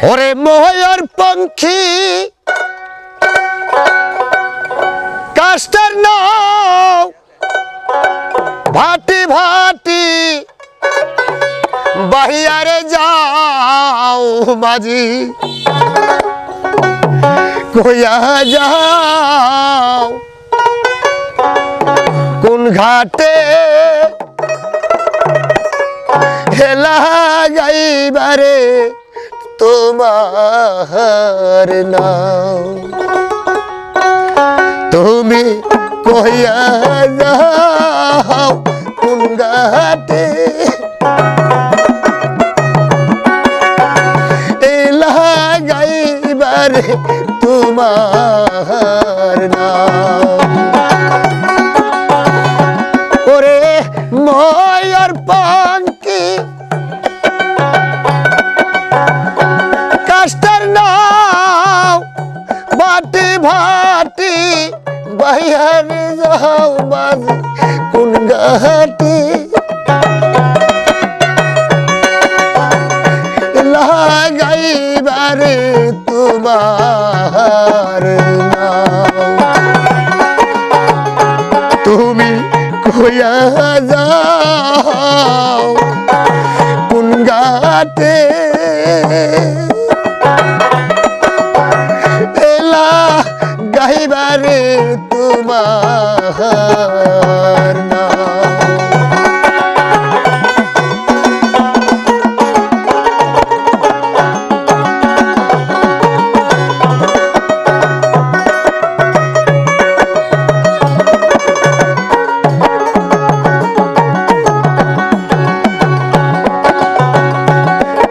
ওরে ময়ূর পঙ্খী, কাস্টার নাও, ভাটি ভাটি, বাহিয়ারে যাও মাঝি, কইয়া যাও, কোন ঘাটে হেলা গাইবারে তোমার নাম। তুমি কইয়া যাও কোন ঘাটে। এলা গাইবারে তোমার নাম। বাটি ভাটি বাইরে যাও বাজ কোন গাটি লাগাইবারে তোমার তুমি কইয়া যাও কোন গাতে গাইবারে তোমার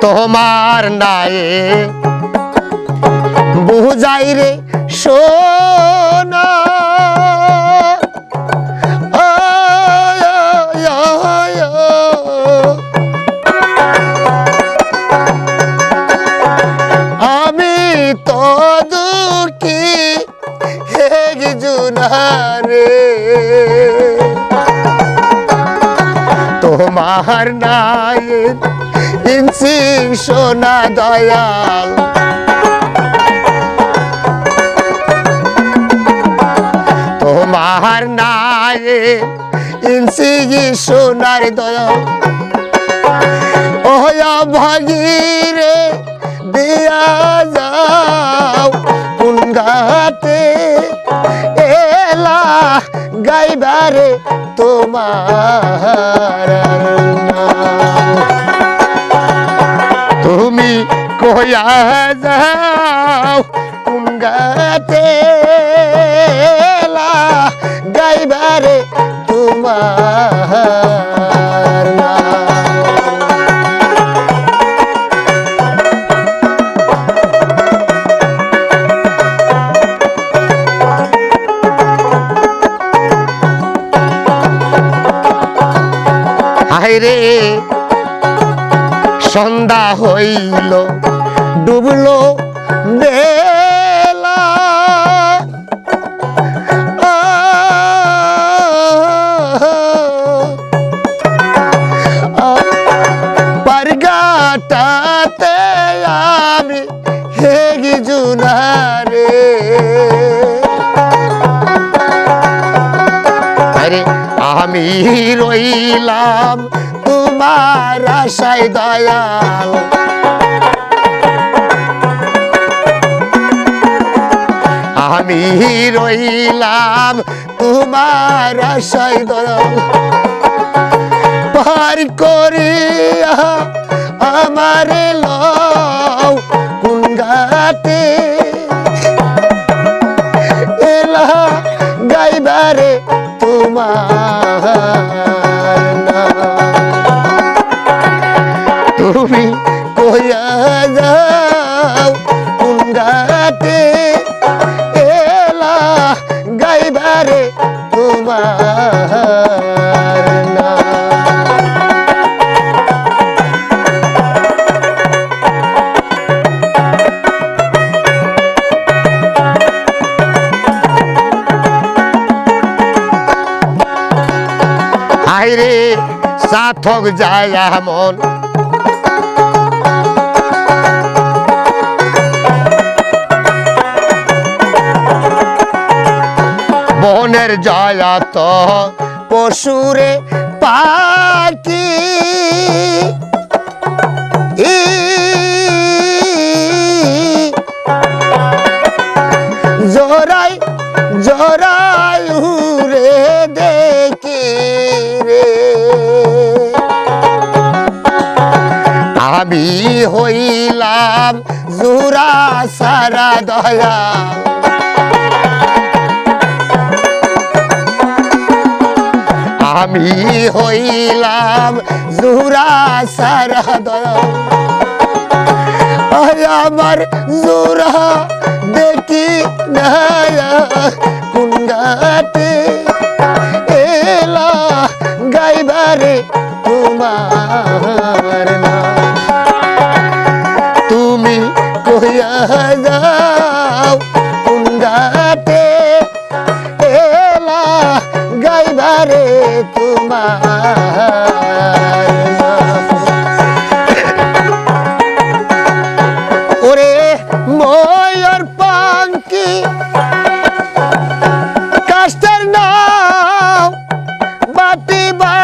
তোমার নায়ে বুঝাই রে সোনা। আমি তো দুঃখী হেগ জুনারে। তোমার নায়ের ইনসি সোনা দয়াল। তোমার নায়ে ইনসি সোনার দয়াল ওয়া ভাগিরে দিয়া যাও কোন ঘাটে। এলা গাইবারে তোমার তুমি কয়া যাও কোন গাতে তোমার। হায়রে সন্ধ্যা হইল ডুবলো আমি রইলাম তোমার আশায় দয়াল। আমি রইলাম তোমার আশায় দয়াল। পার করিয়া আমার লও, কোন গাতে আইরে সাথক যায় মন। বনের জয়া তো পশুরে পাখি। জোরাই জোরাই আমি হইলাম জুরা সারা দয়া। আমি হইলাম জুরা সারা দয়া। আমার জোরা দেখি নায়া কুন্ডাতে এলা গাইবারে তোমার। কইয়া যাও কুন্ডাতে এলা গাইবারে তোমার। নাম ওরে